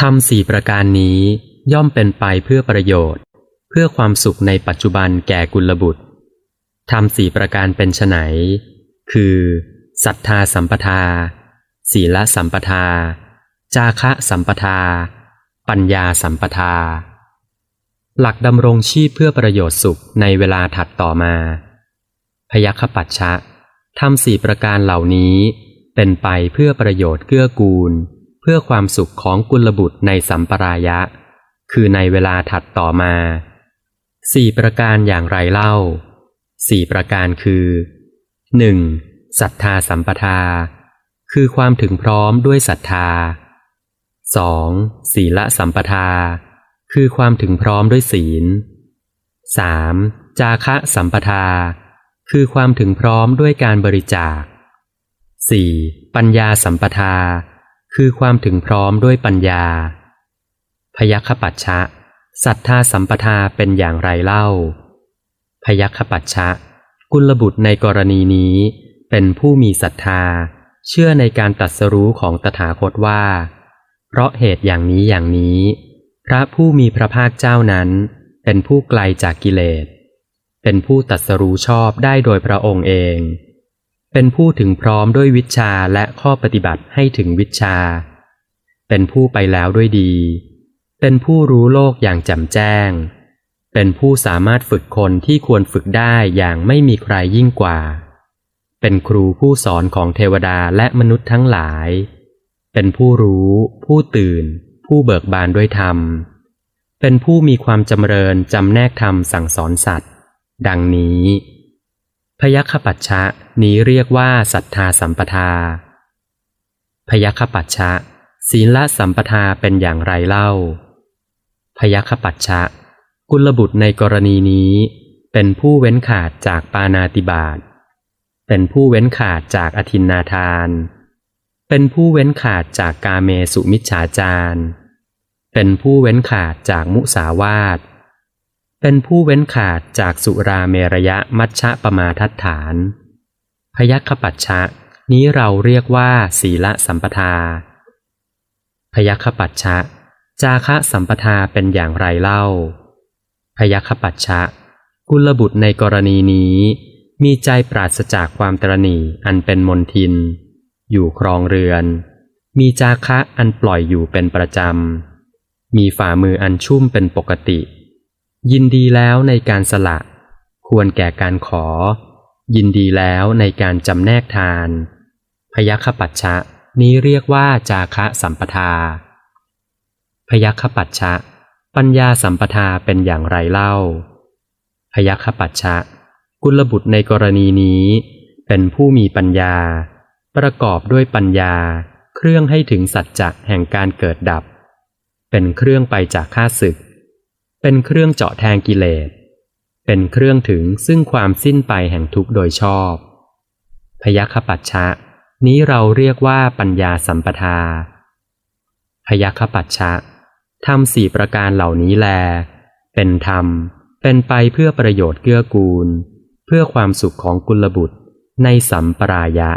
ทำสี่ประการนี้ย่อมเป็นไปเพื่อประโยชน์ เพื่อความสุขในปัจจุบันแก่กุลบุตรทำสี่ประการเป็นไฉนคือศรัทธาสัมปทา ศีลสัมปทา จาคะสัมปทา ปัญญาสัมปทา หลักดำรงชีพเพื่อประโยชน์สุขในเวลาถัดต่อมา พยัคฆปัจฉะทำสี่ประการเหล่านี้เป็นไปเพื่อประโยชน์เกื้อกูล เพื่อความสุขของกุลบุตรในสัมปรายะ คือในเวลาถัดต่อมาสี่ประการอย่างไรเล่าสี่ประการคือหนึ่งศรัทธาสัมปทา คือความถึงพร้อมด้วยศรัทธา 2. ศีลสัมปทา คือความถึงพร้อมด้วยศีล 3. จาคะสัมปทา คือความถึงพร้อมด้วยการบริจาค 4. ปัญญาสัมปทา คือความถึงพร้อมด้วยปัญญา พยัคฆปัจฉะศรัทธาสัมปทาเป็นอย่างไรเล่า พยัคฆปัจฉะกุลบุตรในกรณีนี้เป็นผู้มีศรัทธา เชื่อในการตัดสรู้ของตถาคตว่า เพราะเหตุอย่างนี้อย่างนี้ พระผู้มีพระภาคเจ้านั้น เป็นผู้ไกลจากกิเลส เป็นผู้ตัดสรู้ชอบได้โดยพระองค์เอง เป็นผู้ถึงพร้อมด้วยวิชาและข้อปฏิบัติให้ถึงวิชา เป็นผู้ไปแล้วด้วยดี เป็นผู้รู้โลกอย่างแจ่มแจ้ง เป็นผู้สามารถฝึกคนที่ควรฝึกได้อย่างไม่มีใครยิ่งกว่า เป็นครูผู้สอนของเทวดาและมนุษย์ทั้งหลาย เป็นผู้รู้ ผู้ตื่น ผู้เบิกบานด้วยธรรม เป็นผู้มีความจำเริญจำแนกธรรมสั่งสอนสัตว์ ดังนี้ พยัคฆปัจฉะ นี้เรียกว่าศรัทธาสัมปทา พยัคฆปัจฉะศีลละสัมปทาเป็นอย่างไรเล่า พยัคฆปัจฉะกุลบุตรในกรณีนี้ เป็นผู้เว้นขาดจากปานาติบาตเป็นผู้เว้นขาดจากอธินนาทาน เป็นผู้เว้นขาดจากกาเมสุมิจฉาจารเป็นผู้เว้นขาดจากมุสาวาท เป็นผู้เว้นขาดจากสุราเมรยะมัชฌะปมาทัฏฐาน พยัคฆปัจฉะนี้เราเรียกว่า ศีลสัมปทา พยัคฆปัจฉะจาคะสัมปทาเป็นอย่างไรเล่า พยัคฆปัจฉะกุลบุตรในกรณีนี้ มีใจปราศจากความตรณีอันเป็นมนทิน อยู่ครองเรือน มีจาคะอันปล่อยอยู่เป็นประจำ มีฝ่ามืออันชุ่มเป็นปกติ ยินดีแล้วในการสละ ควรแก่การขอ ยินดีแล้วในการจำแนกทาน พยัคปัจฉะนี้เรียกว่าจาคะสัมปทา พยัคปัจฉะปัญญาสัมปทาเป็นอย่างไรเล่า พยัคปัจฉะกุลบุตรในกรณีนี้ เป็นผู้มีปัญญา ประกอบด้วยปัญญา เครื่องให้ถึงสัจจะแห่งการเกิดดับ เป็นเครื่องไปจากข้าศึก เป็นเครื่องเจาะแทงกิเลส เป็นเครื่องถึงซึ่งความสิ้นไปแห่งทุกโดยชอบ พยัคปัจฉะนี้เราเรียกว่าปัญญาสัมปทา พยัคปัจฉะทำสี่ประการเหล่านี้แล เป็นธรรม เป็นไปเพื่อประโยชน์เกื้อกูล เพื่อความสุขของกุลบุตรในสัมปรายะ